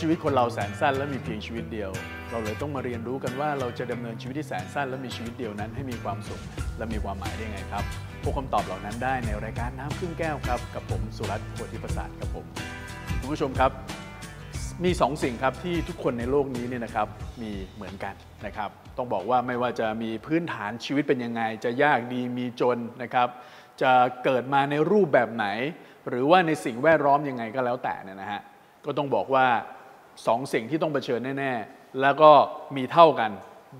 ชีวิตคนเราแสนสั้นและมีเพียงชีวิตเดียว เราเลยต้องมาเรียนรู้กันว่าเราจะดำเนินชีวิตที่แสนสั้น และมีชีวิตเดียวนั้นให้มีความสุขและมีความหมายได้ไงครับพบคำตอบเหล่านั้นได้ในรายการน้ำครึ่งแก้วครับ กับผมสุรัตน์โพธิประสาทครับผมคุณผู้ชมครับ มีสองสิ่งครับที่ทุกคนในโลกนี้เนี่ยนะครับมีเหมือนกันนะครับ ต้องบอกว่าไม่ว่าจะมีพื้นฐานชีวิตเป็นยังไง จะยากดีมีจนนะครับ จะเกิดมาในรูปแบบไหน หรือว่าในสิ่งแวดล้อมยังไงก็แล้วแต่เนี่ยนะฮะก็ต้องบอกว่า สองสิ่งที่ต้องเผชิญแน่ ๆ แล้วก็มีเท่ากัน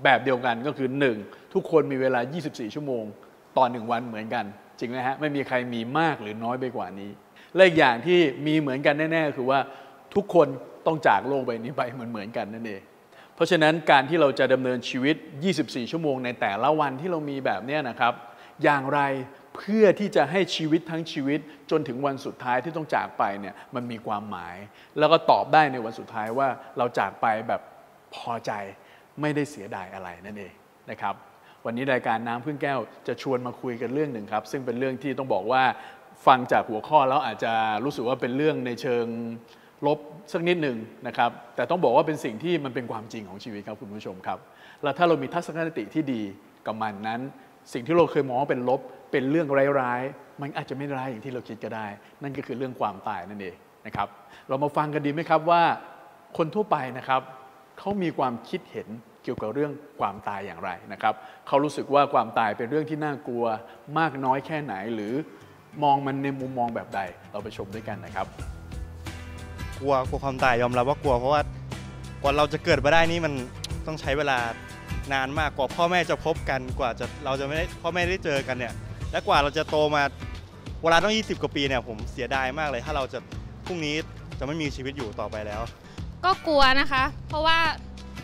แบบเดียวกันก็คือ 1. ทุกคนมีเวลา 24 ชั่วโมง ต่อหนึ่งวันเหมือนกัน จริงไหมฮะ ไม่มีใครมีมากหรือน้อยไปกว่านี้ และอีกอย่างที่มีเหมือนกันแน่ ๆ คือว่าทุกคนต้องจากโลกใบนี้ไปเหมือนเหมือนกันนั่นเอง เพราะฉะนั้นการที่เราจะดำเนินชีวิต 24 ชั่วโมงในแต่ละวันที่เรามีแบบนี้นะครับ อย่างไร เพื่อที่จะให้ชีวิตทั้งชีวิตจนถึงวันสุดท้ายที่ต้องจากไปเนี่ยมันมีความหมาย แล้วก็ตอบได้ในวันสุดท้ายว่าเราจากไปแบบพอใจไม่ได้เสียดายอะไรนั่นเองนะครับวันนี้รายการน้ำพึ่งแก้วจะชวนมาคุยกันเรื่องหนึ่งครับ ซึ่งเป็นเรื่องที่ต้องบอกว่าฟังจากหัวข้อแล้วอาจจะรู้สึกว่าเป็นเรื่องในเชิงลบสักนิดหนึ่งนะครับ แต่ต้องบอกว่าเป็นสิ่งที่มันเป็นความจริงของชีวิตครับคุณผู้ชมครับ แล้วถ้าเรามีทัศนคติที่ดีกับมันนั้น สิ่งที่เราเคยมองว่าเป็นลบ เป็นเรื่องร้ายๆ มันอาจจะไม่ร้ายอย่างที่เราคิดก็ได้ นั่นก็คือเรื่องความตายนั่นเองนะครับ เรามาฟังกันดีไหมครับว่า คนทั่วไปนะครับเขามีความคิดเห็นเกี่ยวกับเรื่องความตายอย่างไรนะครับเขารู้สึกว่าความตายเป็นเรื่องที่น่ากลัวมากน้อยแค่ไหน หรือมองมันในมุมมองแบบใด เราไปชมด้วยกันนะครับ กลัวกลัวความตายยอมรับว่ากลัวเพราะว่ากว่าเราจะเกิดมาได้นี่มันต้องใช้เวลานานมากกว่าพ่อแม่จะพบกันกว่าจะเราจะไม่ได้พ่อแม่ได้เจอกันเนี่ย และกว่าเราจะโตมาเวลาต้อง 20 กว่าปีเนี่ยผมเสียดายมากเลย ถ้าเราจะพรุ่งนี้จะไม่มีชีวิตอยู่ต่อไปแล้ว ก็กลัวนะคะ เพราะว่า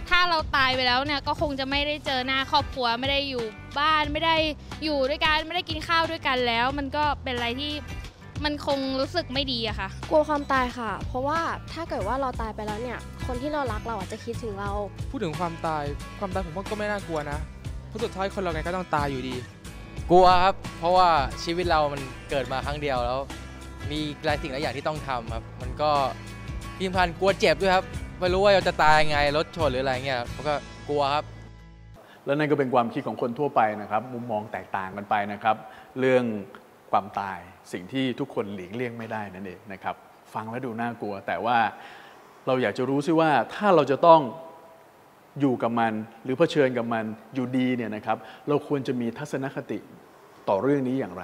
ถ้าเราตายไปแล้วเนี่ยก็คงจะไม่ได้เจอหน้าครอบครัวไม่ได้อยู่บ้านไม่ได้อยู่ด้วยกันไม่ได้กินข้าวด้วยกันแล้ว มันก็เป็นอะไรที่มันคงรู้สึกไม่ดีอะค่ะ กลัวความตายค่ะ เพราะว่าถ้าเกิดว่าเราตายไปแล้วเนี่ย คนที่เรารักเราอาจจะคิดถึงเรา พูดถึงความตายความตายผมว่าก็ไม่น่ากลัวนะเพราะสุดท้ายคนเราไงก็ต้องตายอยู่ดี กลัวครับ เพราะว่าชีวิตเรามันเกิดมาครั้งเดียวแล้ว มีหลายสิ่งหลายอย่างที่ต้องทำครับ มันก็ที่สำคัญกลัวเจ็บด้วยครับ ไม่รู้ว่าเราจะตายยังไงรถชนหรืออะไรเงี้ยเขาก็กลัวครับ และนั่นก็เป็นความคิดของคนทั่วไปนะครับ มุมมองแตกต่างกันไปนะครับ เรื่องความตายสิ่งที่ทุกคนหลีกเลี่ยงไม่ได้นั่นเองนะครับ ฟังแล้วดูน่ากลัว แต่ว่าเราอยากจะรู้ซิว่าถ้าเราจะต้อง อยู่กับมัน หรือเผชิญกับมันอยู่ดีเนี่ยนะครับเราควรจะมีทัศนคติต่อเรื่องนี้อย่างไร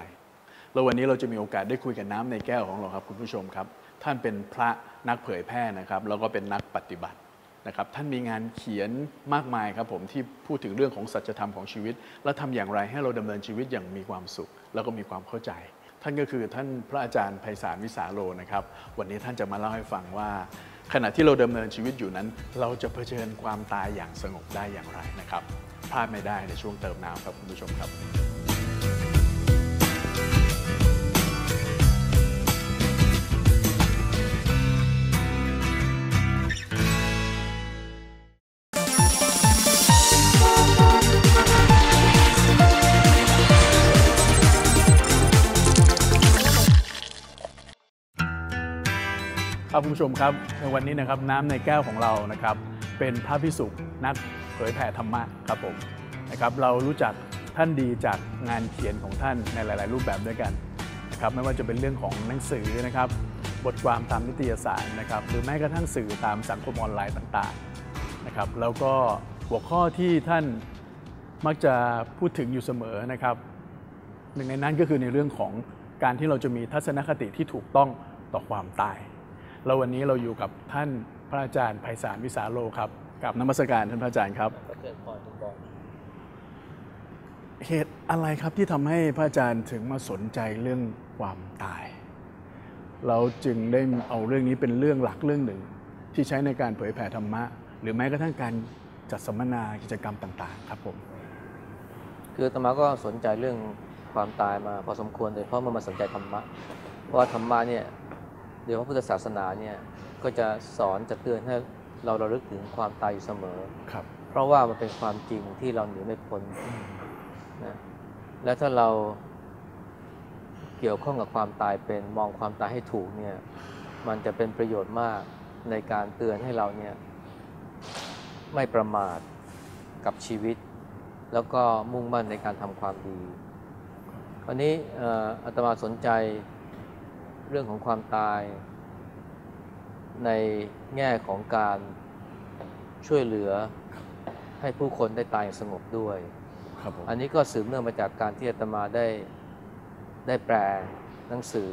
แล้ววันนี้เราจะมีโอกาสได้คุยกับน้ำในแก้วของเราครับคุณผู้ชมครับ ท่านเป็นพระนักเผยแพร่นะครับแล้วก็เป็นนักปฏิบัตินะครับท่านมีงานเขียนมากมายครับผมที่พูดถึงเรื่องของสัจธรรมของชีวิต และทำอย่างไรให้เราดำเนินชีวิตอย่างมีความสุข แล้วก็มีความเข้าใจ ท่านก็คือท่านพระอาจารย์ไพศาลวิสาโลนะครับ วันนี้ท่านจะมาเล่าให้ฟังว่า ขณะที่เราดำเนินชีวิตอยู่นั้น เราจะเผชิญความตายอย่างสงบได้อย่างไรนะครับพลาดไม่ได้ในช่วงเติมน้ำครับคุณผู้ชมครับ ครับคุณผู้ชมครับในวันนี้นะครับน้ำในแก้วของเรานะครับ เป็นพระพิสุนักเผยแผ่ธรรมะครับผมนะครับ เรารู้จักท่านดีจากงานเขียนของท่านในหลาย ๆ รูปแบบด้วยกันนะครับไม่ว่าจะเป็นเรื่องของหนังสือนะครับ บทความตามนิตยสารนะครับ หรือแม้กระทั่งสื่อตามสังคมออนไลน์ต่างๆนะครับ แล้วก็หัวข้อที่ท่านมักจะพูดถึงอยู่เสมอนะครับ หนึ่งในนั้นก็คือในเรื่องของการที่เราจะมีทัศนคติที่ถูกต้องต่อความตาย แล้ววันนี้เราอยู่กับท่านพระอาจารย์ไพศาลวิสาโลครับกับนมัสการท่านพระอาจารย์ครับเหตุอะไรครับที่ทำให้พระอาจารย์ถึงมาสนใจเรื่องความตาย เราจึงได้เอาเรื่องนี้เป็นเรื่องหลักเรื่องหนึ่ง ที่ใช้ในการเผยแผ่ธรรมะ หรือแม้กระทั่งการจัดสัมมนากิจกรรมต่าง ๆ ครับผมคืออาตมาก็สนใจเรื่องความตายมาพอสมควรโดยเฉพาะมื่อมาสนใจธรรมะเพราะว่าธรรมะเนี่ย ดยเฉพาะพุทธศาสนาเนี่ยก็จะสอนจะเตือนให้เราระลึกถึงความตายอยู่เสมอครับ เพราะว่ามันเป็นความจริงที่เราหนีไม่พ้นนะและถ้าเราเกี่ยวข้องกับความตายเป็นมองความตายให้ถูกเนี่ย มันจะเป็นประโยชน์มากในการเตือนให้เราเนี่ยไม่ประมาทกับชีวิต แล้วก็มุ่งมั่นในการทำความดีวันนี้เอ่ออาตมาสนใจ เรื่องของความตาย ในแง่ของการช่วยเหลือให้ผู้คนได้ตายอย่างสงบด้วยครับผมอันนี้ก็สืบเนื่องมาจากการที่อาตมาได้ได้แปลหนังสือ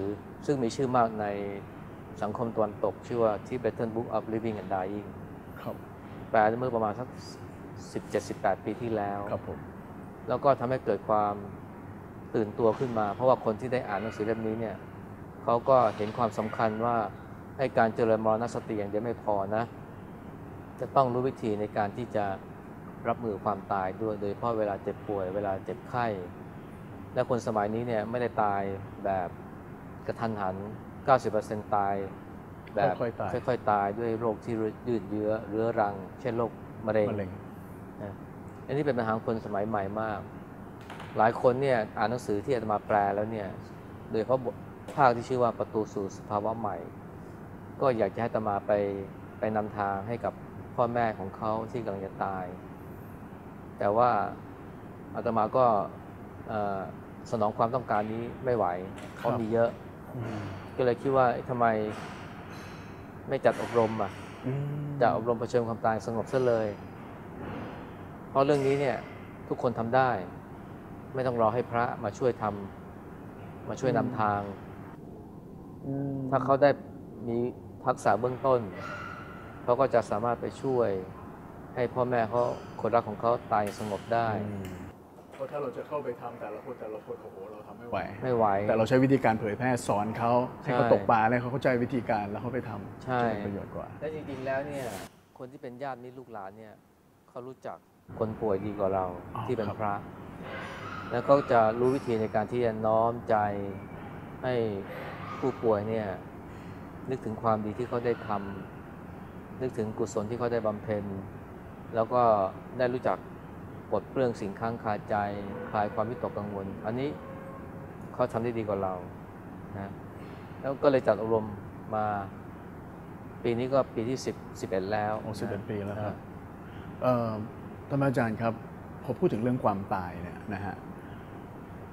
ซึ่งมีชื่อมากในสังคมตะวันตก ชื่อว่า Tibetan Book of Living and Dying ครับแปลเมื่อประมาณสัก 17-18 ปีที่แล้วครับผมแล้วก็ทำให้เกิดความตื่นตัวขึ้นมา เพราะว่าคนที่ได้อ่านหนังสือเล่มนี้เนี่ย เขาก็เห็นความสำคัญว่าให้การเจริญมรณสติอย่างเดียวไม่พอนะ จะต้องรู้วิธีในการที่จะรับมือความตายด้วย โดยเฉพาะเวลาเจ็บป่วยเวลาเจ็บไข้ และคนสมัยนี้เนี่ยไม่ได้ตายแบบกระทันหัน 90%ตายแบบค่อยๆตายค่อยๆตายด้วยโรคที่ยืดเยื้อเรื้อรัง เช่นโรคมะเร็งมะเร็งนะอันนี้เป็นปัญหาของคนสมัยใหม่มาก หลายคนเนี่ยอ่านหนังสือที่อาตมาแปลแล้วเนี่ย โดยเฉพาะบท ภาคที่ชื่อว่าประตูสู่สภาวะใหม่ ก็อยากจะให้อาตมาไปไปนำทางให้กับพ่อแม่ของเขาที่กำลังจะตาย แต่ว่าอาตมาก็เอ่อสนองความต้องการนี้ไม่ไหวเพราะครับมีเยอะ ก็เลยคิดว่าเอ๊ะทำไมไม่จัดอบรมอะอืมจะอบรมเผชิญความตายสงบซะเลย เพราะเรื่องนี้เนี่ยทุกคนทำได้ ไม่ต้องรอให้พระมาช่วยทำมาช่วยนำทางอืม ถ้าเขาได้มีทักษะเบื้องต้น เขาก็จะสามารถไปช่วย ให้พ่อแม่เขาคนรักของเขาตายอย่างสงบได้ เพราะถ้าเราจะเข้าไปทำแต่ละคนแต่ละคนโอ้โหเราทำไม่ไหว ไม่ไหว แต่เราใช้วิธีการเผยแพร่สอนเขาให้เขาใช่ตกปลาแล้วเขาเข้าใจวิธีการแล้วเขาไปทำใช่จะเป็นประโยชน์กว่า และจริงๆแล้วเนี่ยคนที่เป็นญาติมิตรลูกหลานเนี่ยเขารู้จักคนป่วยดีกว่าเราอ๋อที่เป็นครับพระ แล้วก็จะรู้วิธีในการที่จะน้อมใจให้ ผู้ป่วยเนี่ยนึกถึงความดีที่เขาได้ทำนึกถึงกุศลที่เขาได้บำเพ็ญ แล้วก็ได้รู้จักปลดเปลื้องสิ่งค้างคาใจ คลายความวิตกกังวล อันนี้เขาทำได้ดีกว่าเรานะแล้วก็เลยจัดอบรมมาปีนี้ก็ปีที่10 11 แล้วโอ้สิบเอ็ดนะปีแล้วครับอ่าเอ่อท่านอาจารย์ครับพอพูดถึงเรื่องความตายเนี่ยนะฮะ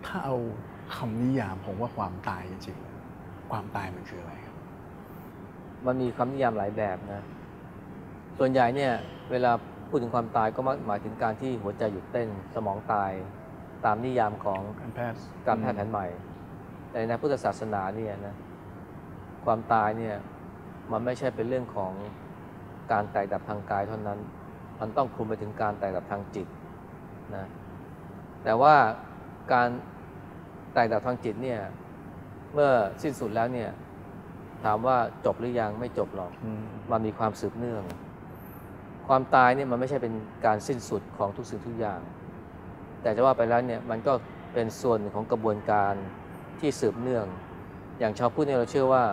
ถ้าเอาคำนิยามของว่าความตายจริงๆ ความตายมันคืออะไรครับ มันมีคำนิยามหลายแบบนะ ส่วนใหญ่เนี่ย เวลาพูดถึงความตายก็มักหมายถึงการที่หัวใจหยุดเต้นสมองตายตามนิยามของการแพทย์การแพทย์แผนใหม่ แต่ในพุทธศาสนาเนี่ยนะความตายเนี่ยมันไม่ใช่เป็นเรื่องของการแตกดับทางกายเท่านั้น มันต้องคลุมไปถึงการแตกดับทางจิตนะแต่ว่าการแตกดับทางจิตเนี่ย เมื่อสิ้นสุดแล้วเนี่ย ถามว่าจบหรือยังไม่จบหรอกอืมมันมีความสืบเนื่อง ความตายเนี่ยมันไม่ใช่เป็นการสิ้นสุดของทุกสิ่งทุกอย่าง แต่จะว่าไปแล้วเนี่ยมันก็เป็นส่วนหนึ่งของกระบวนการที่สืบเนื่อง อย่างชาวพุทธเนี่ยเราเชื่อว่า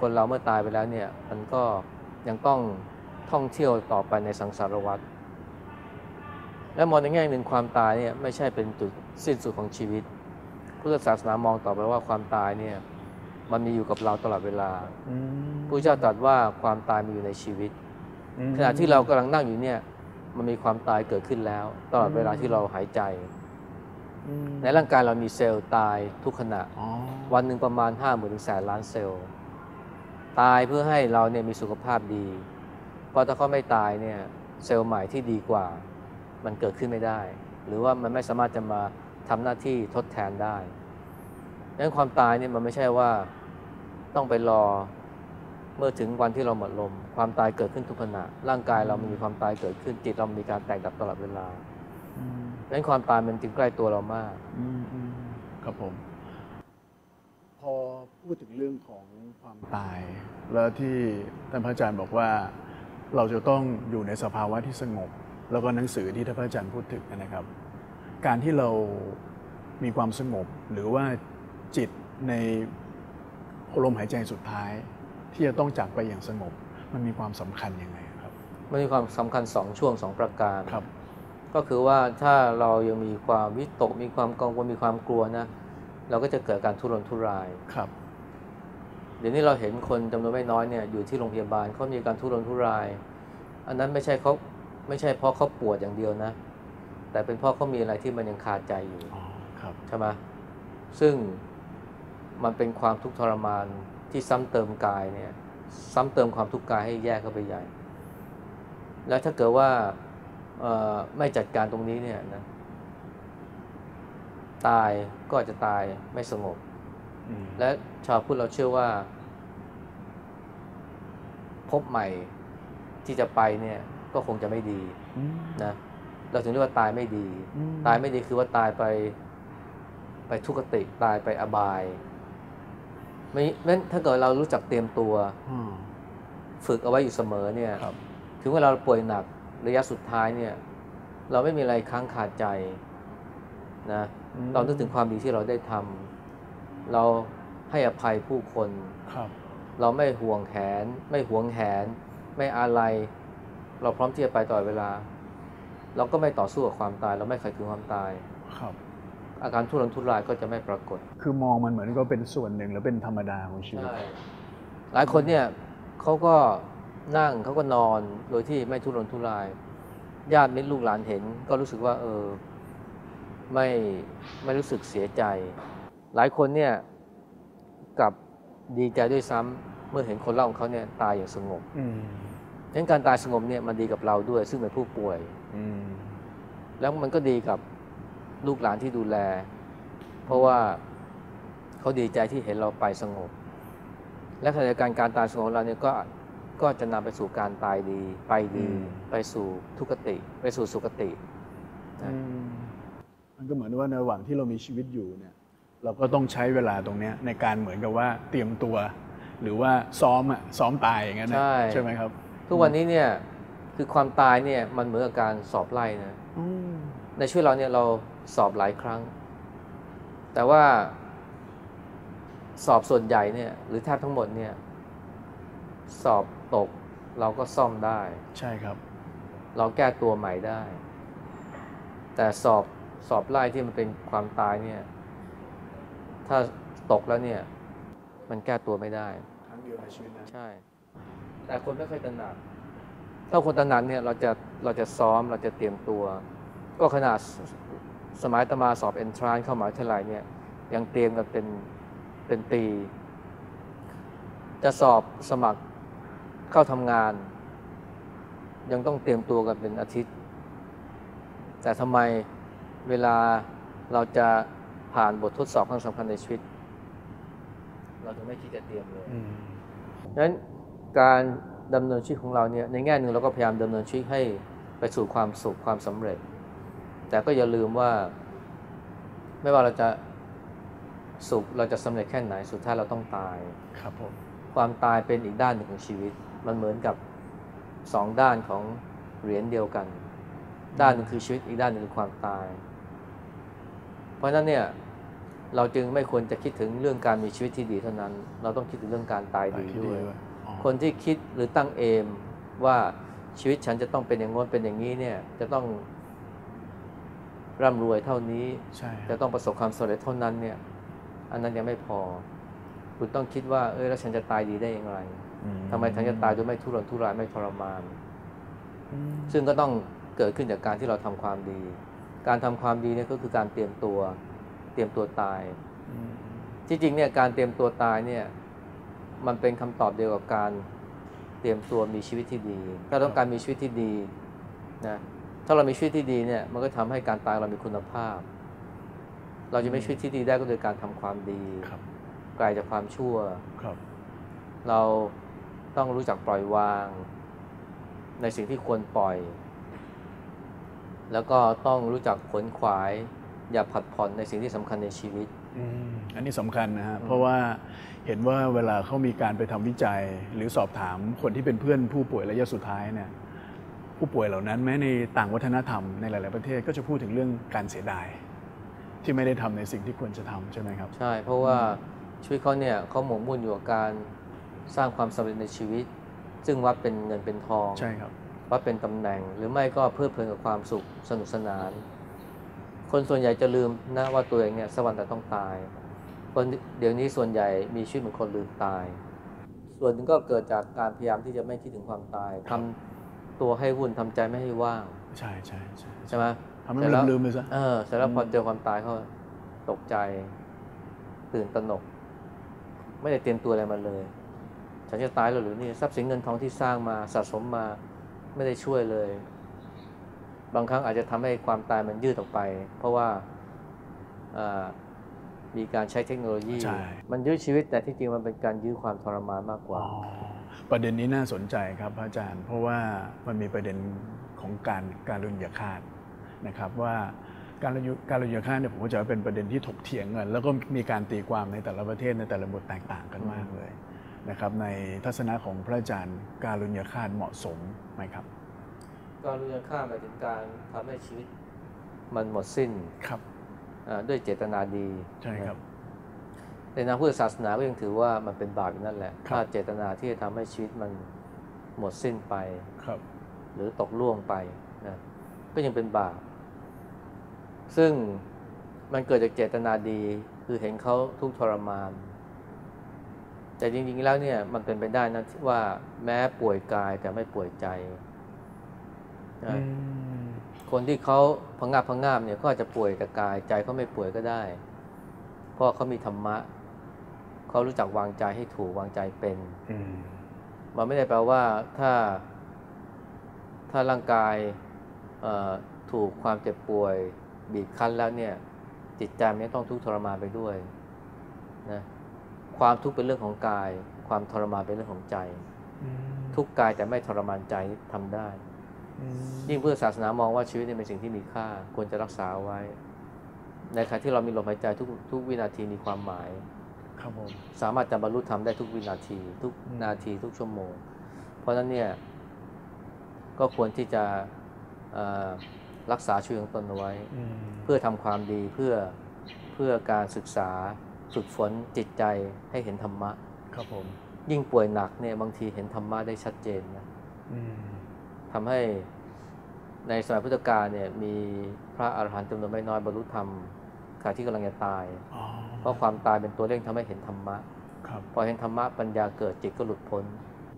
คนเราเมื่อตายไปแล้วเนี่ย มันก็ยังต้องท่องเที่ยวต่อไปในสังสารวัฏและมองในแง่หนึ่งความตายเนี่ยไม่ใช่เป็นจุดสิ้นสุดของชีวิต พุทธศาสนามองต่อไปว่าความตายเนี่ย มันมีอยู่กับเราตลอดเวลาอืมพระเจ้าตรัสว่าความตายมีอยู่ในชีวิตอืมขณะที่เรากำลังนั่งอยู่เนี่ย มันมีความตายเกิดขึ้นแล้ว ตลอดเวลาที่เราหายใจอืมในร่างกายเรามีเซลล์ตายทุกขณะอ๋อวันหนึ่งประมาณ5 0 0 0 0ถึงแสนล้านเซลล์ ตายเพื่อให้เราเนี่ยมีสุขภาพดี เพราะถ้าเขาไม่ตายเนี่ย เซลล์ใหม่ที่ดีกว่า มันเกิดขึ้นไม่ได้ หรือว่ามันไม่สามารถจะมา ทำหน้าที่ทดแทนได้ดังนั้นความตายเนี่ยมันไม่ใช่ว่าต้องไปรอเมื่อถึงวันที่เราหมดลม ความตายเกิดขึ้นทุกขณะ ร่างกายเรามันมีความตายเกิดขึ้นจิตเรามีการแตกดับตลอดเวลาอืมดังนั้นความตายมันจึงใกล้ตัวเรามากอืมอืมครับผม พอพูดพูดถึงเรื่องของความตาย แล้วที่ท่านพระอาจารย์บอกว่าเราจะต้องอยู่ในสภาวะที่สงบ แล้วก็หนังสือที่ท่านพระอาจารย์พูดถึงนะครับ การที่เรามีความสงบ หรือว่าจิตในลมหายใจสุดท้าย ที่จะต้องจากไปอย่างสงบ มันมีความสำคัญยังไงครับ มันมีความสำคัญสองช่วงสองประการครับ ก็คือว่าถ้าเรายังมีความวิตกมีความกังวลมีความกลัวนะ เราก็จะเกิดการทุรนทุรายครับเดี๋ยวนี้เราเห็นคนจำนวนไม่น้อยเนี่ยอยู่ที่โรงพยาบาลเขามีการทุรนทุราย อันนั้นไม่ใช่เขาไม่ใช่เพราะเขาปวดอย่างเดียวนะ แต่เป็นเพราะเขามีอะไรที่มันยังคาใจอยู่อ๋อครับใช่ไหมซึ่งมันเป็นความทุกข์ทรมานที่ซ้ำเติมกายเนี่ยซ้ำเติมความทุกข์กายให้แย่เข้าไปใหญ่ แล้วถ้าเกิดว่าเอ่อไม่จัดการตรงนี้เนี่ยนะตายก็อาจจะตายไม่สงบอืมและชาวพุทธเราเชื่อว่า พบใหม่ที่จะไปเนี่ยก็คงจะไม่ดีอืมนะ เราถึงเรียกว่าตายไม่ดีอืมตายไม่ดีคือว่าตายไป ไปทุกขติตายไปอบายไม่งั้นถ้าเกิดเรารู้จักเตรียมตัวอืมฝึกเอาไว้อยู่เสมอเนี่ยครับถึงเวลาเราป่วยหนักระยะสุดท้ายเนี่ย เราไม่มีอะไรค้างคาใจนะอืมเรานึกถึงความดีที่เราได้ทำเราให้อภัยผู้คนครับเราไม่ห่วงแขนไม่หวงแหน ไม่อะไร เราพร้อมที่จะไปต่อเวลา เราก็ไม่ต่อสู้กับความตาย เราไม่ขัดขืนความตายครับ อาการทุรนทุรายก็จะไม่ปรากฏ คือมองมันเหมือนก็เป็นส่วนหนึ่งแล้วเป็นธรรมดาของชีวิตใช่หลายคนเนี่ยเขาก็นั่งเขาก็นอนโดยที่ไม่ทุรนทุราย ญาติมิตรลูกหลานเห็น ก็รู้สึกว่า เออ ไม่ไม่รู้สึกเสียใจ หลายคนเนี่ยกลับดีใจด้วยซ้ำเมื่อเห็นคนเล่าของเขาเนี่ยตายอย่างสงบอืมฉะนั้นการตายสงบเนี่ยมันดีกับเราด้วย ซึ่งเป็นผู้ป่วยอืม แล้วมันก็ดีกับลูกหลานที่ดูแล เพราะว่าเขาดีใจที่เห็นเราไปสงบ และขณะเดียวกันการตายสงบของเราเนี่ยก็ก็จะนำไปสู่การตายดี ไปดี ไปสู่ทุกติ ไปสู่สุคติอืมมันก็เหมือนว่าในระหว่างที่เรามีชีวิตอยู่เนี่ย เราก็ต้องใช้เวลาตรงเนี้ยในการเหมือนกับว่าเตรียมตัว หรือว่าซ้อมอะซ้อมตายอย่างนั้นนะใช่ใช่ไหมครับ ทุกวันนี้เนี่ย คือความตายเนี่ยมันเหมือนกับการสอบไล่นะอืมในชีวิตเราเนี่ยเราสอบหลายครั้ง แต่ว่าสอบส่วนใหญ่เนี่ยหรือแทบทั้งหมดเนี่ย สอบตกเราก็ซ่อมได้ ใช่ครับ เราแก้ตัวใหม่ได้ แต่สอบสอบไล่ที่มันเป็นความตายเนี่ย ถ้าตกแล้วเนี่ย มันแก้ตัวไม่ได้ครั้งเดียวในชีวิตนะใช่ แต่คนไม่ค่อยตระหนัก ถ้าคนตระหนักเนี่ยเราจะเราจะซ้อมเราจะเตรียมตัว ก็ขนาดสสมัยอาตมาสอบเอนทรานเข้ามหาวิทยาลัยเนี่ยยังเตรียมกันเป็นเป็นปี จะสอบสมัครเข้าทำงาน ยังต้องเตรียมตัวกันเป็นอาทิตย์ แต่ทำไมเวลาเราจะผ่านบททดสอบครั้งสำคัญในชีวิต เราถึงไม่คิดจะเตรียมเลยอืมฉะนั้นการ ดำเนินชีวิตของเราเนี่ยในแง่หนึ่งเราก็พยายามดำเนินชีวิตให้ไปสู่ความสุขความสำเร็จ แต่ก็อย่าลืมว่า ไม่ว่าเราจะสุขเราจะสำเร็จแค่ไหนสุดท้ายเราต้องตายครับผมความตายเป็นอีกด้านหนึ่งของชีวิต มันเหมือนกับสองด้านของเหรียญเดียวกัน ด้านหนึ่งคือชีวิตอีกด้านหนึ่งคือความตาย เพราะฉะนั้นเนี่ยเราจึงไม่ควรจะคิดถึงเรื่องการมีชีวิตที่ดีเท่านั้น เราต้องคิดถึงเรื่องการตายดีด้วยอ๋อ คนที่คิดหรือตั้งเอมว่าชีวิตฉันจะต้องเป็นอย่างโน้นเป็นอย่างนี้เนี่ย จะต้องร่ำรวยเท่านี้ใช่คจะรับต้องประสบความสำเร็จเท่านั้นเนี่ย อันนั้นยังไม่พอ คุณต้องคิดว่า เออแล้วฉันจะตายดีได้อย่างไรอืทำไมฉันจะตายโดยไม่ทุรนทุรายไม่ทรมานอืมซึ่งก็ต้องเกิดขึ้นจากการที่เราทำความดี การทำความดีเนี่ยก็คือการเตรียมตัว เตรียมตัวตายอืมที่จริงเนี่ยการเตรียมตัวตายเนี่ย มันเป็นคำตอบเดียวกับการเตรียมตัวมีชีวิตที่ดี ถ้าต้องการมีชีวิตที่ดีนะถ้าเรามีชีวิตที่ดีเนี่ยมันก็ทำให้การตายเรามีคุณภาพ เราจะมีชีวิตที่ดีได้ก็โดยการทำความดีครับไกลจากความชั่วครับ เราต้องรู้จักปล่อยวาง ในสิ่งที่ควรปล่อย แล้วก็ต้องรู้จักขวนขวาย อย่าผัดผ่อนในสิ่งที่สำคัญในชีวิต ออืมอันนี้สำคัญนะฮะเพราะว่าเห็นว่าเวลาเขามีการไปทำวิจัย หรือสอบถามคนที่เป็นเพื่อนผู้ป่วยระยะสุดท้ายเนี่ยผู้ป่วยเหล่านั้นแม้ในต่างวัฒนธรรมในหลาย ๆ ประเทศก็จะพูดถึงเรื่องการเสียดาย ที่ไม่ได้ทำในสิ่งที่ควรจะทำใช่ไหมครับ ใช่ เพราะว่าชีวิตเขาเนี่ยเขาหมกมุ่นอยู่กับการสร้างความสำเร็จในชีวิต ซึ่งวัดเป็นเงินเป็นทองใช่ครับวัดเป็นตำแหน่งหรือไม่ก็เพลิดเพลินกับความสุขสนุกสนาน คนส่วนใหญ่จะลืมนะว่าตัวเองเนี่ยสกวรรค์แต่ต้องตาย คนเดี๋ยวนี้ส่วนใหญ่มีชีวิตเหมือนคนลืมตาย ส่วนหนึ่งก็เกิดจากการพยายามที่จะไม่คิดถึงความตายทำตัวให้วุ่นทำใจไม่ให้ว่างใช่ใช่ใช่ใช่ไหมทำให้เสร็จมันแล้วลืมๆไปซะเออเสร็จแล้วพออืมเจอความตายเขาตกใจตื่นตระหนก ไม่ได้เตรียมตัวอะไรมาเลย ฉันจะตายแล้วหรือนี่ทรัพย์สินเงินทองที่สร้างมาสะสมมาไม่ได้ช่วยเลย บางครั้งอาจจะทำให้ความตายมันยืดออกไป เพราะว่าอ่ามีการใช้เทคโนโลยีใช่มันยื้อชีวิตแต่ที่จริงมันเป็นการยื้อความทรมานมากกว่าอ๋อประเด็นนี้น่าสนใจครับพระอาจารย์ เพราะว่ามันมีประเด็นของการการรุนอย่าคาดนะครับว่าการรุนการรุนอย่าคาดเนี่ยผมก็จะว่าเป็นประเด็นที่ถกเถียงกันแล้วก็มีการตีความในแต่ละประเทศในแต่ละบทแตกต่างกันมากเลยนะครับในทัศนะของพระอาจารย์การรุนอย่าคาดเหมาะสมไหมครับ การรุนแรงฆ่าหมายถึงการทำให้ชีวิตมันหมดสิ้นครับอ่าด้วยเจตนาดีใช่ครับในทางพุทธศาสนาก็ยังถือว่ามันเป็นบาปอยู่นั่นแหละครับถ้าเจตนาที่จะทำให้ชีวิตมันหมดสิ้นไปครับ หรือตกล่วงไปนะก็ยังเป็นบาปซึ่งมันเกิดจากเจตนาดีคือเห็นเขาทุกข์ทรมาน แต่จริงๆแล้วเนี่ยมันเป็นไปได้นะที่ว่าแม้ป่วยกายแต่ไม่ป่วยใจนะอืม คนที่เขาพังงาบพังงาบเนี่ยก็อาจจะป่วยแต่กายใจเขาไม่ป่วยก็ได้ เพราะเขามีธรรมะเขารู้จักวางใจให้ถูกวางใจเป็นอืมมันไม่ได้แปลว่าถ้า ถ้าร่างกายเอ่อถูกความเจ็บป่วยบีบคั้นแล้วเนี่ย จิตใจมันต้องทุกข์ทรมานไปด้วยนะความทุกข์เป็นเรื่องของกาย ความทรมานเป็นเรื่องของใจอืมทุกข์กายแต่ไม่ทรมานใจทำได้อืม ยิ่งเพื่อศาสนามองว่าชีวิตเนี่ยเป็นสิ่งที่มีค่า ควรจะรักษาเอาไว้ ในขณะที่เรามีลมหายใจทุกทุกวินาทีมีความหมายครับผมสามารถจะบรรลุธรรมได้ทุกวินาที ทุกอืมนาทีทุกชั่วโมง เพราะฉะนั้นเนี่ยก็ควรที่จะเอ่อรักษาชีวิตของตนเอาไว้อืมเพื่อทำความดีเพื่อเพื่อการศึกษาฝึกฝนจิตใจให้เห็นธรรมะ ครับผม ยิ่งป่วยหนักเนี่ยบางทีเห็นธรรมะได้ชัดเจนนะอืม ทำให้ในสมัยพุทธกาลเนี่ยมีพระอาหารหันต์จำนวนไม่น้อยบรรลุธรรมขณะที่กำลังจะตายอ๋อเพราะความตายเป็นตัวเร่งทำให้เห็นธรรมะครับพอเห็นธรรมะปัญญาเกิดจิตก็หลุดพ้น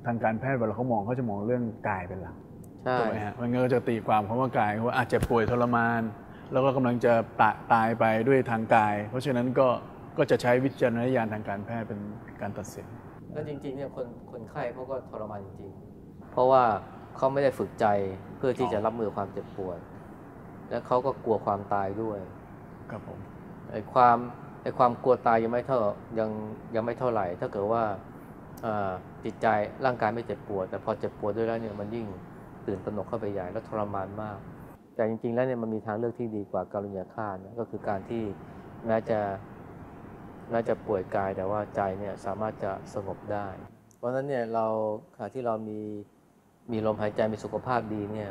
ทางการแพทย์เวลาเขามองเขาจะมองเรื่องกายเป็นหลักใช่ถูกไหมฮะมันก็จะตีความคำว่ากายว่าอาจจะป่วยทรมาน แล้วก็กำลังจะตะตายไปด้วยทางกาย เพราะฉะนั้นก็ก็จะใช้วิจารณญาณทางการแพทย์เป็นการตัดสินแล้วจริงๆเนี่ยคนคนไข้เขาก็ทรมานจริงๆ เพราะว่า เขาไม่ได้ฝึกใจเพื่อที่จะรับมือความเจ็บปวด และเขาก็กลัวความตายด้วยครับผมไอ้ความไอ้ความกลัวตายยังไม่เท่ายังยังไม่เท่าไหร่ ถ้าเกิดว่าอ่าจิตใจร่างกายไม่เจ็บปวด แต่พอเจ็บปวดด้วยแล้วเนี่ยมันยิ่งตื่นตระหนกเข้าไปใหญ่และทรมานมาก แต่จริง ๆ แล้วเนี่ยมันมีทางเลือกที่ดีกว่าการุญยาฆาตนะก็คือการที่แม้จะแม้จะป่วยกายแต่ว่าใจเนี่ยสามารถจะสงบได้ เพราะฉะนั้นเนี่ยเราขณะที่เรามี มีลมหายใจมีสุขภาพดีเนี่ย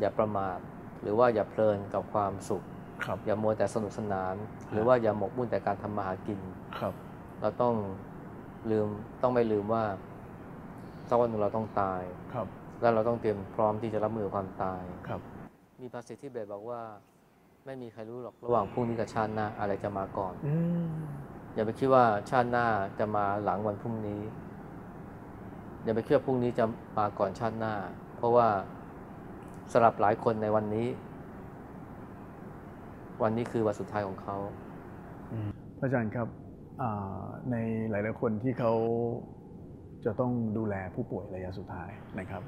อย่าประมาทหรือว่าอย่าเพลินกับความสุขครับอย่ามัวแต่สนุกสนาน หรือว่าอย่าหมกมุ่นแต่การทำมาหากินครับ เราต้องลืมต้องไม่ลืมว่าสักวันหนึ่งเราต้องตายครับ แล้วเราต้องเตรียมพร้อมที่จะรับมือกับความตายครับ มีภาษิตที่เบสบอกว่า ไม่มีใครรู้หรอกระหว่างพรุ่งนี้กับชาติหน้าอะไรจะมาก่อนอืมอย่าไปคิดว่าชาติหน้าจะมาหลังวันพรุ่งนี้ อย่าไปคิดว่าพรุ่งนี้จะมาก่อนชาติหน้า เพราะว่าสำหรับหลายคนในวันนี้ วันนี้คือวันสุดท้ายของเขาพระอาจารย์ครับในหลาย ๆ คนที่เขาจะต้องดูแลผู้ป่วยระยะสุดท้ายนะครับ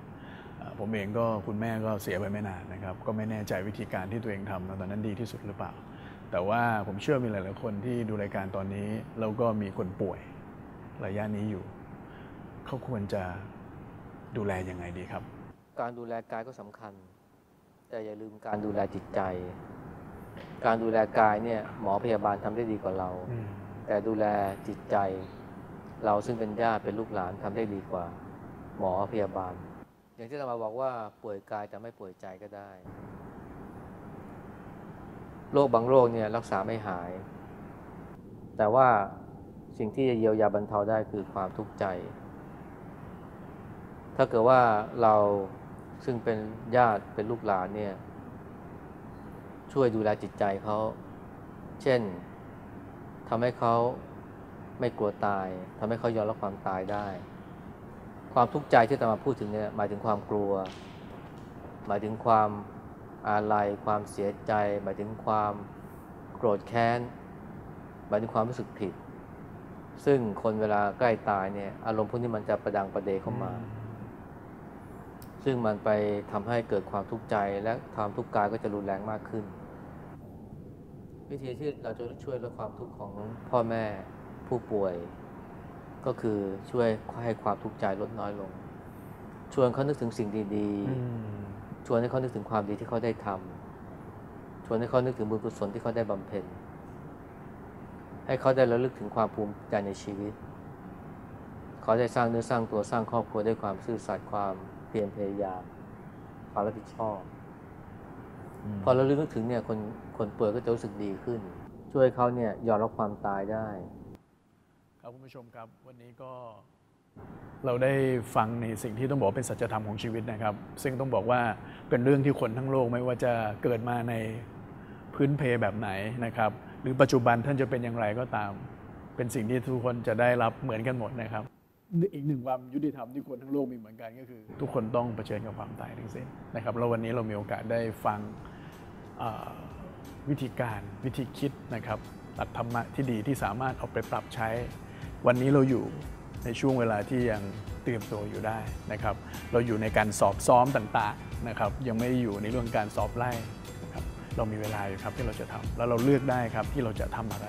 ผมเองก็คุณแม่ก็เสียไปไม่นานนะครับ ก็ไม่แน่ใจวิธีการที่ตัวเองทำตอนนั้นดีที่สุดหรือเปล่า แต่ว่าผมเชื่อมีหลาย ๆ คนที่ดูรายการตอนนี้ แล้วก็มีคนป่วยระยะนี้อยู่ เขาควรจะดูแลยังไงดีครับ การดูแลกายก็สำคัญ แต่อย่าลืมการดูแลจิตใจ การดูแลกายเนี่ย หมอพยาบาลทำได้ดีกว่าเรา แต่ดูแลจิตใจ เราซึ่งเป็นญาติเป็นลูกหลานทำได้ดีกว่า หมอพยาบาล อย่างที่เรามาบอกว่าป่วยกายแต่ไม่ป่วยใจก็ได้โรคบางโรคเนี่ยรักษาไม่หาย แต่ว่าสิ่งที่จะเยียวยาบรรเทาได้คือความทุกข์ใจ ถ้าเกิดว่าเราซึ่งเป็นญาติเป็นลูกหลานเนี่ย ช่วยดูแลจิตใจเขา เช่นทำให้เขาไม่กลัวตายทำให้เขายอมรับความตายได้ ความทุกข์ใจที่ตามาพูดถึงเนี่ยหมายถึงความกลัว หมายถึงความอาลัยความเสียใจ หมายถึงความโกรธแค้น หมายถึงความรู้สึกผิด ซึ่งคนเวลาใกล้ตายเนี่ย อารมณ์พวกนี้มันจะประดังประเดเข้ามา ซึ่งมันไปทำให้เกิดความทุกข์ใจและความทุกข์กายก็จะรุนแรงมากขึ้น วิธีที่เราจะช่วยลดความทุกข์ของพ่อแม่ผู้ป่วย ก็คือช่วยให้ความทุกข์ใจลดน้อยลง ชวนเขานึกถึงสิ่งดีๆ ชวนให้เขานึกถึงความดีที่เขาได้ทำชวนให้เขานึกถึงบุญกุศลที่เขาได้บำเพ็ญให้เขาได้ระลึกถึงความภูมิใจในชีวิต เขาได้สร้างเนื้อสร้างตัวสร้างครอบครัวด้วยความซื่อสัตย์ความเพียรพยายามความรับผิดชอบ พอเราลึกนึกถึงเนี่ยคนคนป่วยก็จะรู้สึกดีขึ้น ช่วยเขาเนี่ยยอมรับความตายได้ ครับคุณผู้ชมครับ วันนี้ก็เราได้ฟังในสิ่งที่ต้องบอกเป็นสัจธรรมของชีวิตนะครับ ซึ่งต้องบอกว่าเป็นเรื่องที่คนทั้งโลกไม่ว่าจะเกิดมาในพื้นเพแบบไหนนะครับ หรือปัจจุบันท่านจะเป็นอย่างไรก็ตาม เป็นสิ่งที่ทุกคนจะได้รับเหมือนกันหมดนะครับ อีกหนึ่งความยุติธรรมที่คนทั้งโลกมีเหมือนกันก็คือ ทุกคนต้องเผชิญกับความตายทั้งสิ้นนะครับแล้ววันนี้เรามีโอกาสได้ฟังวิธีการวิธีคิดนะครับหลักธรรมะที่ดีที่สามารถเอาไปปรับใช้ วันนี้เราอยู่ในช่วงเวลาที่ยังเตรียมตัวอยู่ได้นะครับ เราอยู่ในการสอบซ้อมต่างๆนะครับ ยังไม่อยู่ในเรื่องการสอบไล่นะครับเรามีเวลาอยู่ครับที่เราจะทำแล้วเราเลือกได้ครับที่เราจะทำอะไร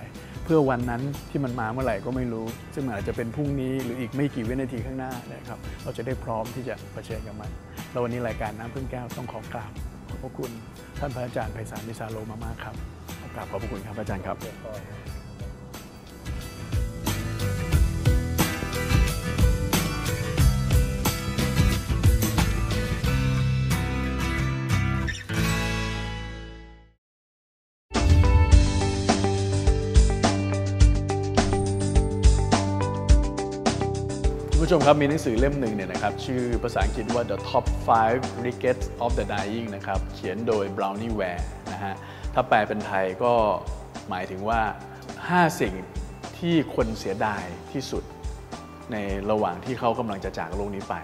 เพื่อวันนั้นที่มันมาเมื่อไหร่ก็ไม่รู้ ซึ่งมันอาจจะเป็นพรุ่งนี้หรืออีกไม่กี่วินาทีข้างหน้านะครับเราจะได้พร้อมที่จะเผชิญกับมันแล้ววันนี้รายการน้ำพึ่งแก้วต้องขอกราบขอบพระคุณ ท่านพระอาจารย์ไพศาลมิซาโลมามากครับกราบขอบพระคุณครับอาจารย์ครับ ผู้ชมครับมีหนังสือเล่มหนึ่งเนี่ยนะครับชื่อภาษาอังกฤษว่า The Top 5 Regrets of the Dying นะครับเขียนโดย Brownie Ware นะฮะถ้าแปลเป็นไทยก็หมายถึงว่า 5 สิ่งที่คนเสียดายที่สุด ในระหว่างที่เขากำลังจะจากโลกนี้ไป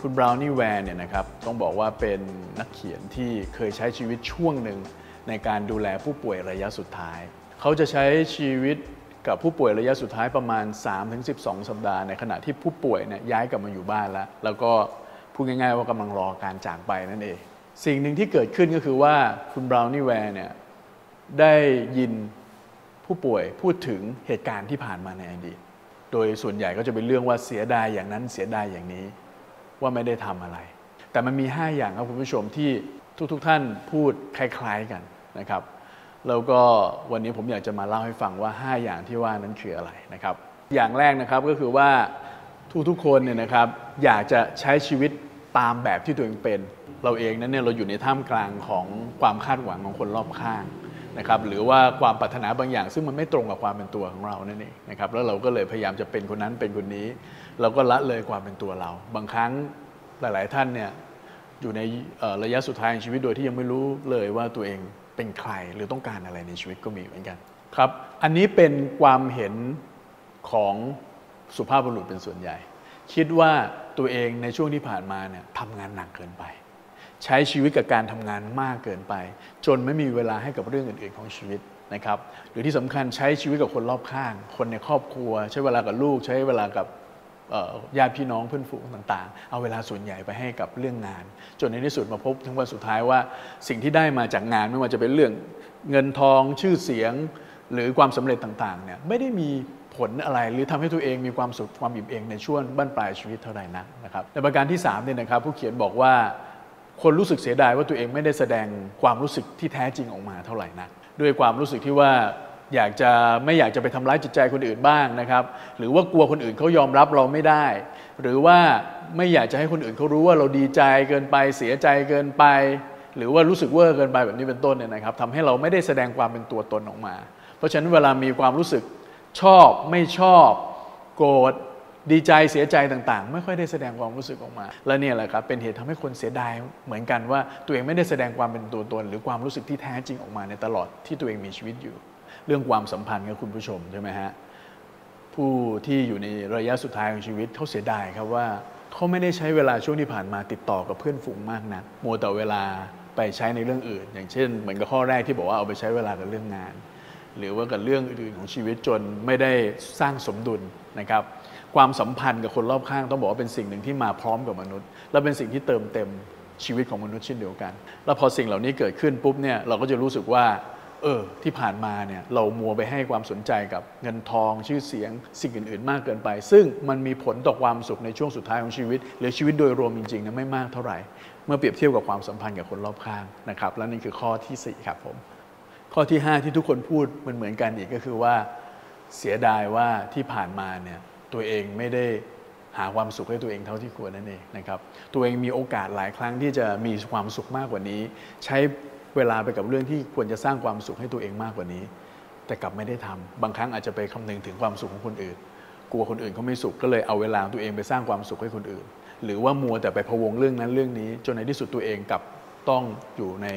คุณบราวนี่แวร์เนี่ยนะครับต้องบอกว่าเป็นนักเขียนที่เคยใช้ชีวิตช่วงหนึ่งในการดูแลผู้ป่วยระยะสุดท้าย เขาจะใช้ชีวิต กับผู้ป่วยระยะสุดท้ายประมาณ 3-12 สัปดาห์ในขณะที่ผู้ป่วยเนี่ยย้ายกลับมาอยู่บ้านแล้ว แล้วก็พูดง่ายๆว่ากำลังรอการจากไปนั่นเอง สิ่งหนึ่งที่เกิดขึ้นก็คือว่าคุณบราวนี่แวร์เนี่ยได้ยินผู้ป่วยพูดถึงเหตุการณ์ที่ผ่านมาในอดีต โดยส่วนใหญ่ก็จะเป็นเรื่องว่าเสียดายอย่างนั้นเสียดายอย่างนี้ว่าไม่ได้ทำอะไร แต่มันมี 5 อย่างครับคุณผู้ชมที่ทุกๆทท่านพูดคล้าย ๆกันนะครับ แล้วก็วันนี้ผมอยากจะมาเล่าให้ฟังว่า 5 อย่างที่ว่านั้นคืออะไรนะครับ อย่างแรกนะครับก็คือว่าทุกๆคนเนี่ยนะครับอยากจะใช้ชีวิตตามแบบที่ตัวเองเป็น เราเองนั้นเนี่ยเราอยู่ในท่ามกลางของความคาดหวังของคนรอบข้างนะครับหรือว่าความปรารถนาบางอย่าง ซึ่งมันไม่ตรงกับความเป็นตัวของเรานั่นเองนะครับแล้วเราก็เลยพยายามจะเป็นคนนั้นเป็นคนนี้ เราก็ละเลยความเป็นตัวเรา บางครั้งหลาย ๆ ท่านเนี่ยอยู่ในระยะสุดท้ายของชีวิตโดยที่ยังไม่รู้เลยว่าตัวเอง เป็นใครหรือต้องการอะไรในชีวิตก็มีเหมือนกันครับ อันนี้เป็นความเห็นของสุภาพบุรุษเป็นส่วนใหญ่ คิดว่าตัวเองในช่วงที่ผ่านมาเนี่ยทำงานหนักเกินไป ใช้ชีวิตกับการทำงานมากเกินไป จนไม่มีเวลาให้กับเรื่องอื่นๆของชีวิตนะครับหรือที่สำคัญใช้ชีวิตกับคนรอบข้าง คนในครอบครัว ใช้เวลากับลูก ใช้เวลากับ ญาติพี่น้องเพื่อนฝูงต่างๆ เอาเวลาส่วนใหญ่ไปให้กับเรื่องงาน จนในที่สุดมาพบทั้งวันสุดท้ายว่าสิ่งที่ได้มาจากงานไม่ว่าจะเป็นเรื่องเงินทองชื่อเสียงหรือความสำเร็จต่างๆเนี่ยไม่ได้มีผลอะไรหรือทำให้ตัวเองมีความสุขความอิ่มเองในช่วงบั้นปลายชีวิตเท่าไหร่นักนะครับในประการที่3เนี่ยนะครับผู้เขียนบอกว่าคนรู้สึกเสียดายว่าตัวเองไม่ได้แสดงความรู้สึกที่แท้จริงออกมาเท่าไหร่นักด้วยความรู้สึกที่ว่า อยากจะไม่อยากจะไปทำร้ายจิตใจคนอื่นบ้างนะครับ หรือว่ากลัวคนอื่นเขายอมรับเราไม่ได้ หรือว่าไม่อยากจะให้คนอื่นเขารู้ว่าเราดีใจเกินไปเสียใจเกินไป หรือว่ารู้สึกเวอร์เกินไปแบบนี้เป็นต้นเนี่ยนะครับทำให้เราไม่ได้แสดงความเป็นตัวตนออกมา เพราะฉะนั้นเวลามีความรู้สึกชอบไม่ชอบ โกรธดีใจเสียใจต่างๆ ไม่ค่อยได้แสดงความรู้สึกออกมา และเนี่ยแหละครับเป็นเหตุทำให้คนเสียดายเหมือนกันว่าตัวเองไม่ได้แสดงความเป็นตัวตน หรือความรู้สึกที่แท้จริงออกมาในตลอดที่ตัวเองมีชีวิตอยู่ เรื่องความสัมพันธ์กับคุณผู้ชมใช่ไหมฮะผู้ที่อยู่ในระยะสุดท้ายของชีวิตเขาเสียดายครับว่าเขาไม่ได้ใช้เวลาช่วงที่ผ่านมาติดต่อกับเพื่อนฝูงมากนะักมัวแต่เวลาไปใช้ในเรื่องอื่น อย่างเช่น เหมือนกับข้อแรกที่บอกว่าเอาไปใช้เวลากับเรื่องงาน หรือว่ากับเรื่องอื่นๆของชีวิตจนไม่ได้สร้างสมดุลนะครับความสัมพันธ์กับคนรอบข้างต้องบอกว่าเป็นสิ่งหนึ่งที่มาพร้อมกับมนุษย์ และเป็นสิ่งที่เติมเต็มชีวิตของมนุษย์เช่นเดียวกัน แล้วพอสิ่งเหล่านี้เกิดขึ้นปุ๊บเนี่ยเราก็จะรู้สึกว่า เออที่ผ่านมาเนี่ยเรามัวไปให้ความสนใจกับเงินทองชื่อเสียงสิ่งอื่น ๆ มากเกินไป ซึ่งมันมีผลต่อความสุขในช่วงสุดท้ายของชีวิต หรือชีวิตโดยรวมจริงๆนะไม่มากเท่าไหร่ เมื่อเปรียบเทียบกับความสัมพันธ์กับคนรอบข้างนะครับและนี่คือข้อที่สี่ครับผม ข้อที่ 5 ที่ทุกคนพูดมือนเหมือนกันอีกก็คือว่าเสียดายว่าที่ผ่านมาเนี่ยตัวเองไม่ได้หาความสุขให้ตัวเองเท่าที่ควรนั่นเองนะครับตัวเองมีโอกาสหลายครั้งที่จะมีความสุขมากกว่านี้ ใช้ เวลาไปกับเรื่องที่ควรจะสร้างความสุขให้ตัวเองมากกว่านี้ แต่กลับไม่ได้ทำบางครั้งอาจจะไปคำนึงถึงความสุขของคนอื่น กลัวคนอื่นเขาไม่สุขก็เลยเอาเวลาตัวเองไปสร้างความสุขให้คนอื่น หรือว่ามัวแต่ไปพะวงเรื่องนั้นเรื่องนี้ จนในที่สุดตัวเองกลับต้องอยู่ใน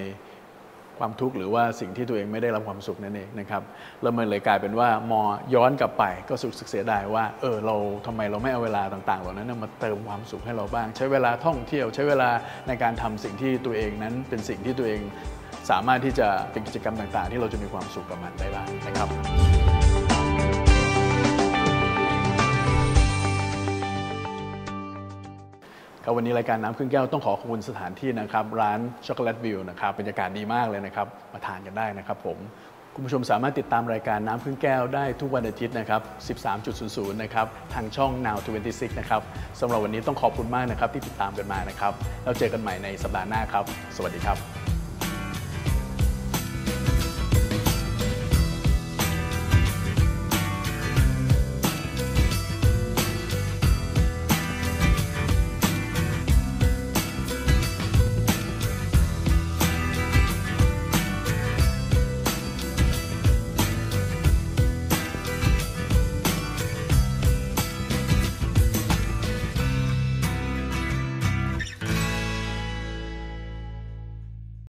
ความทุกข์หรือว่าสิ่งที่ตัวเองไม่ได้รับความสุขนั่นเองนะครับแล้วมันเลยกลายเป็นว่ามอย้อนกลับไปก็สุกเสียดายว่าเออเราทำไมเราไม่เอาเวลาต่างๆ เหล่านั้นมาเติมความสุขให้เราบ้าง ใช้เวลาท่องเที่ยว ใช้เวลาในการทำสิ่งที่ตัวเองนั้นเป็นสิ่งที่ตัวเอง สามารถที่จะเป็นกิจกรรมต่าง ๆ ที่เราจะมีความสุขกับมันได้บ้างนะครับครับวันนี้รายการน้ำครึ่งแก้วต้องขอขอบคุณสถานที่นะครับ ร้านช็อกโกแลตวิวนะครับบรรยากาศดีมากเลยนะครับ มาทานกันได้นะครับผม คุณผู้ชมสามารถติดตามรายการน้ำครึ่งแก้วได้ทุกวันอาทิตย์นะครับ 13.00 นะครับ ทางช่อง Now 26 นะครับสำหรับวันนี้ต้องขอบคุณมากนะครับที่ติดตามกันมานะครับ แล้วเจอกันใหม่ในสัปดาห์หน้าครับ สวัสดีครับ